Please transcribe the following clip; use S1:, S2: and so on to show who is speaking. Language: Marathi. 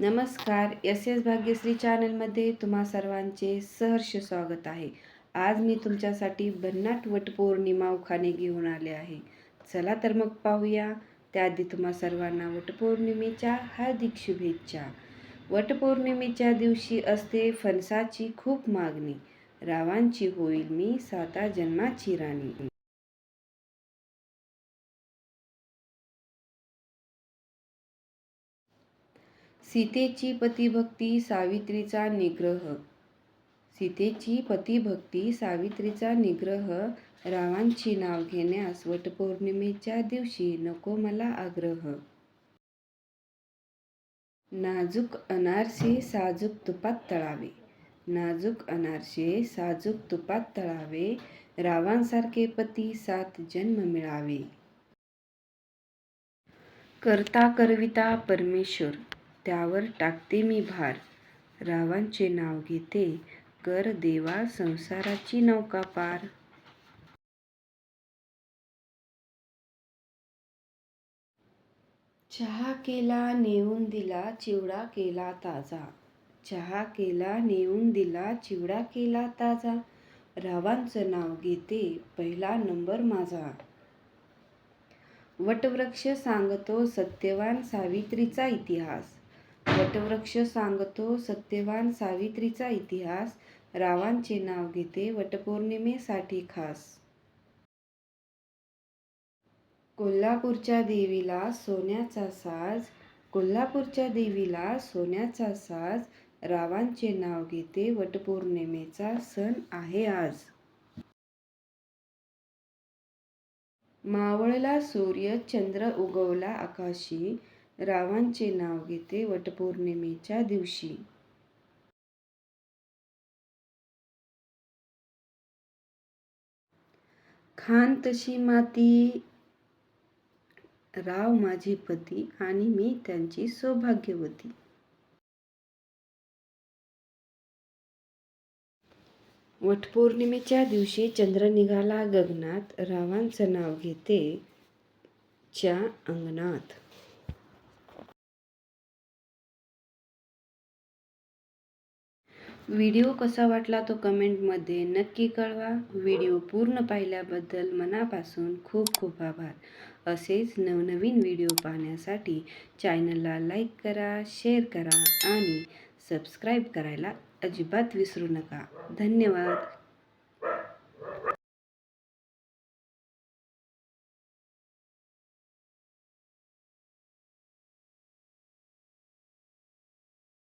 S1: नमस्कार. एस एस भाग्यश्री चॅनलमध्ये तुम्हा सर्वांचे सहर्ष स्वागत आहे. आज मी तुमच्यासाठी भन्नाट वटपौर्णिमा उखाणे घेऊन आले आहे. चला तर मग पाहूया. त्याआधी तुम्हा सर्वांना वटपौर्णिमेच्या हार्दिक शुभेच्छा. वटपौर्णिमेच्या दिवशी असते फणसाची खूप मागणी. रावांची होईल मी साता जन्माची राणी. सीतेची पतिभक्ती सावित्रीचा निग्रह. सीतेची पतिभक्ती सावित्रीचा निग्रह. रावांची नाव घेण्यास वटपौर्णिमेच्या दिवशी नको मला आग्रह. नाजूक अनारसे साजूक तुपात तळावे. नाजूक अनारसे साजूक तुपात तळावे. रावांसारखे पती सात जन्म मिळावे. करता करविता परमेश्वर. त्यावर टाकते मी भार. रावांचे नाव घेते. कर देवा संसाराची नौका पार. चहा केला नेऊन दिला चिवडा केला ताजा. चहा केला नेऊन दिला चिवडा केला ताजा. रावांचं नाव घेते पहिला नंबर माझा. वटवृक्ष सांगतो सत्यवान सावित्रीचा इतिहास. वटवृक्ष सांगतो सत्यवान सावित्रीचा इतिहास. रावांचे नाव घेते वटपौर्णिमेसाठी खास. कोल्हापूरच्या देवीला सोन्याचा साज. कोल्हापूरच्या देवीला सोन्याचा साज. रावांचे नाव घेते वटपौर्णिमेचा सण आहे आज. मावळला सूर्य चंद्र उगवला आकाशी. रावांचे नाव घेते वटपौर्णिमेच्या दिवशी. खान तशी माती राव माझे पती आणि मी त्यांची सौभाग्यवती. वटपौर्णिमेच्या दिवशी चंद्र निघाला गगनात रावांचं नाव घेते च्या अंगणात. व्हिडिओ कसा वाटला तो कमेंटमध्ये नक्की कळवा. व्हिडिओ पूर्ण पाहिल्याबद्दल मनापासून खूप खूप आभार. असेच नवनवीन व्हिडिओ पाहण्यासाठी चॅनलला लाईक करा शेअर करा आणि सबस्क्राईब करायला अजिबात विसरू नका. धन्यवाद.